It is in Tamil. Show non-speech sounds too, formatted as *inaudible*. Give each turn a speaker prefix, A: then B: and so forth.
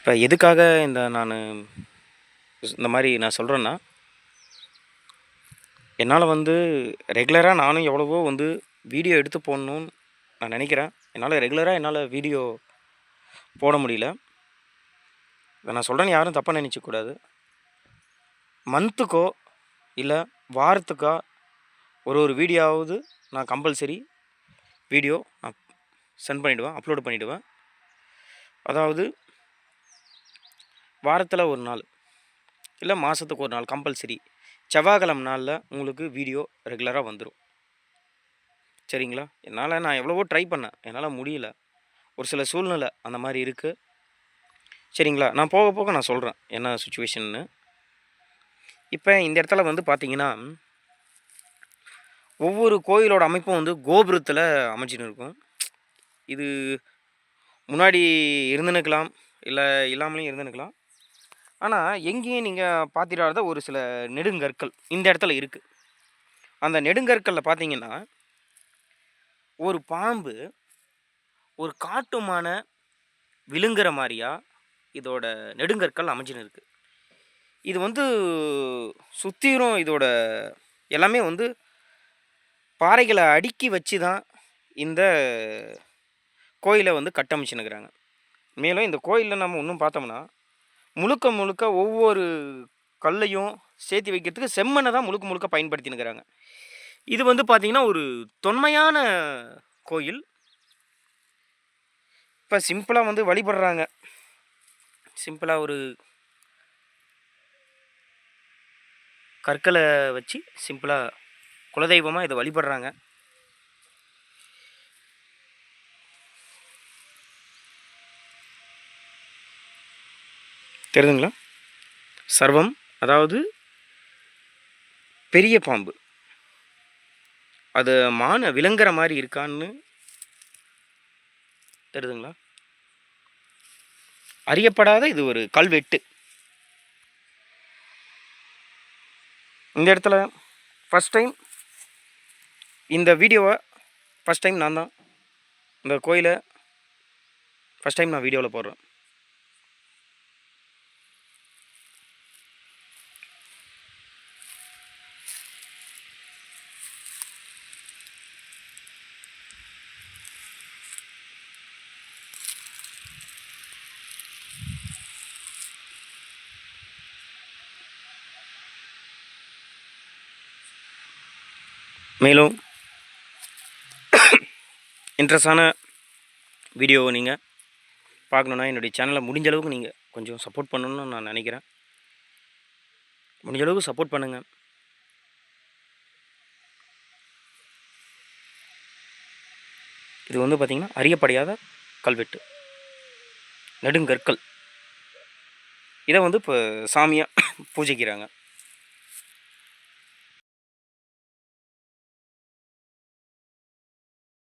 A: இப்போ எதுக்காக இந்த நான் இந்த மாதிரி நான் சொல்கிறேன்னா என்னால் வந்து ரெகுலராக நானும் எவ்வளவோ வந்து வீடியோ எடுத்து போடணும்னு நான் நினைக்கிறேன். என்னால் ரெகுலராக என்னால் வீடியோ போட முடியல. இதை நான் சொல்கிறேன்னு யாரும் தப்பாக நினச்சிக்கூடாது மந்த்துக்கோ இல்லை வாரத்துக்கோ ஒரு ஒரு வீடியோவாவது நான் கம்பல்சரி வீடியோ நான் சென்ட் பண்ணிவிடுவேன் அப்லோடு பண்ணிவிடுவேன் அதாவது வாரத்தில் ஒரு நாள் இல்லை மாதத்துக்கு ஒரு நாள் கம்பல்சரி செவ்வாய்க்கிழமை நாளில் உங்களுக்கு வீடியோ ரெகுலராக வந்துடும் சரிங்களா? என்னால் நான் எவ்வளவோ ட்ரை பண்ணேன். என்னால் முடியல. ஒரு சில சூழ்நிலை அந்த மாதிரி இருக்குது சரிங்களா? நான் போக போக நான் சொல்கிறேன் என்ன சுச்சுவேஷன்னு இப்போ இந்த இடத்துல வந்து பார்த்தீங்கன்னா ஒவ்வொரு கோயிலோட அமைப்பும் வந்து கோபுரத்தில் அமைச்சின்னு இருக்கும். இது முன்னாடி இருந்துனுக்கலாம் இல்லை இல்லாமலையும் இருந்துனுக்கலாம் ஆனால் எங்கேயும் நீங்கள் பார்த்திடாத ஒரு சில நெடுங்கற்கள் இந்த இடத்துல இருக்குது அந்த நெடுங்கற்களில் பார்த்தீங்கன்னா ஒரு பாம்பு ஒரு காட்டுமான விழுங்குற மாதிரியா இதோட நெடுங்கற்கள் அமைஞ்சுன்னு இருக்குது இது வந்து சுற்றிலும் இதோட எல்லாமே வந்து பாறைகளை அடுக்கி வச்சு தான் இந்த கோயிலை வந்து கட்டமைச்சுன்னுக்குறாங்க. மேலும் இந்த கோயிலில் நம்ம இன்னும் பார்த்தோம்னா முழுக்க முழுக்க ஒவ்வொரு கல்லையும் சேர்த்து வைக்கிறதுக்கு செம்மண்ணை தான் முழுக்க முழுக்க பயன்படுத்தினுக்கிறாங்க இது வந்து பார்த்திங்கன்னா ஒரு தொன்மையான கோயில். இப்போ சிம்பிளாக வந்து வழிபடுறாங்க. சிம்பிளாக ஒரு கற்களை வச்சு சிம்பிளாக குலதெய்வமாக இதை வழிபடுறாங்க. தெரியுதுங்களா சர்வம் அதாவது பெரிய பாம்பு. அது மான விளங்குற மாதிரி இருக்கான்னு தெரியுதுங்களா அறியப்படாத இது ஒரு கல்வெட்டு. இந்த இடத்துல ஃபஸ்ட் டைம் இந்த வீடியோவை ஃபஸ்ட் டைம் நான் தான் இந்த கோயிலை ஃபஸ்ட் டைம் நான் வீடியோவில் போடுறேன். மேலும் இன்ட்ரெஸ்டான வீடியோவை நீங்கள் பார்க்கணுன்னா என்னுடைய சேனலை முடிஞ்ச அளவுக்கு நீங்கள் கொஞ்சம் சப்போர்ட் பண்ணணும்னு நான் நினைக்கிறேன். முடிஞ்ச அளவுக்கு சப்போர்ட் பண்ணுங்கள் இது வந்து பார்த்திங்கன்னா அறியப்படையாத கல்வெட்டு. நெடுங்கற்கள். இதை வந்து இப்போ சாமியாக *coughs* பூஜைக்கிறாங்க.